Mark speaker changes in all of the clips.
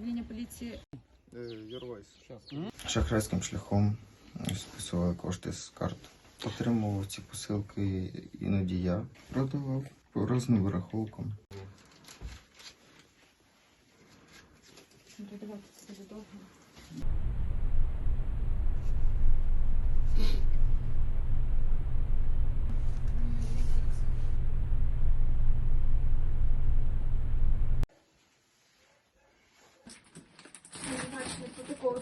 Speaker 1: вулиці
Speaker 2: Юрвайс.
Speaker 3: Шахрайським шляхом списували кошти з карт. Отримував ці посилки іноді я. Продавав по різним вираховкам.
Speaker 1: Продавати це довго.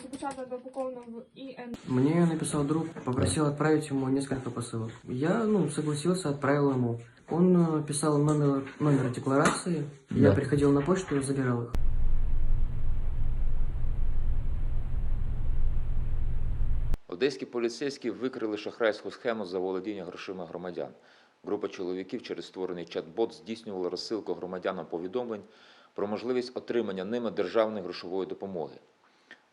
Speaker 4: Запечатано упаковано в ИН.
Speaker 5: Мне написал друг, попросил отправить ему несколько посылок. Я, ну, согласился, отправил ему. Он э, писал номер, номер декларации, я
Speaker 3: Да.
Speaker 5: приходил на почту и забирал их.
Speaker 6: Одеські поліцейські викрили шахрайську схему заволодіння грошима громадян. Група чоловіків через створений чат-бот здійснювала розсилку громадянам повідомлень про можливість отримання ними державної грошової допомоги.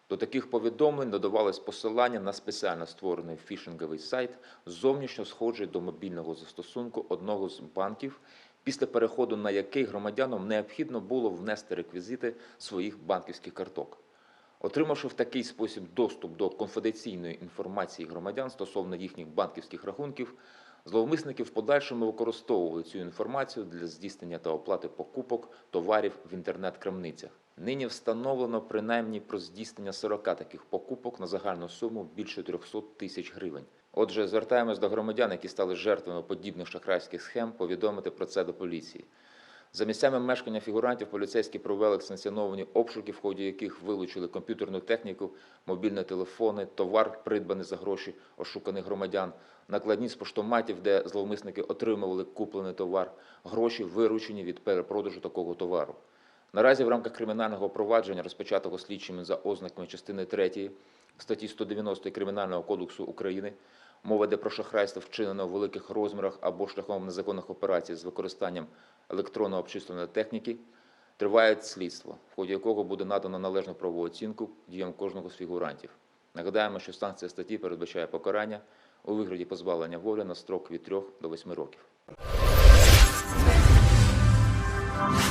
Speaker 6: До таких повідомлень додавалось посилання на спеціально створений фішинговий сайт, зовнішньо схожий до мобільного застосунку одного з банків, після переходу на який громадянам необхідно було внести реквізити своїх банківських карток. Отримавши в такий спосіб доступ до конфіденційної інформації громадян стосовно їхніх банківських рахунків, зловмисники в подальшому використовували цю інформацію для здійснення та оплати покупок товарів в інтернет-крамницях. Нині встановлено принаймні про здійснення 40 таких покупок на загальну суму більше 300 тисяч гривень. Отже, звертаємось до громадян, які стали жертвами подібних шахрайських схем, повідомити про це до поліції. За місцями мешкання фігурантів поліцейські провели санкціоновані обшуки, в ході яких вилучили комп'ютерну техніку, мобільні телефони, товар, придбаний за гроші ошуканих громадян, накладні з поштоматів, де зловмисники отримували куплений товар, гроші виручені від перепродажу такого товару. Наразі в рамках кримінального провадження, розпочатого слідчими за ознаками частини 3 статті 190 Кримінального кодексу України, мова йде про шахрайство, вчинене у великих розмірах або шляхом незаконних операцій з використанням електронно обчисленої техніки, триває слідство, в ході якого буде надано належну правову оцінку діям кожного з фігурантів. Нагадаємо, що санкція статті передбачає покарання у вигляді позбавлення волі на строк від 3 до 8 років.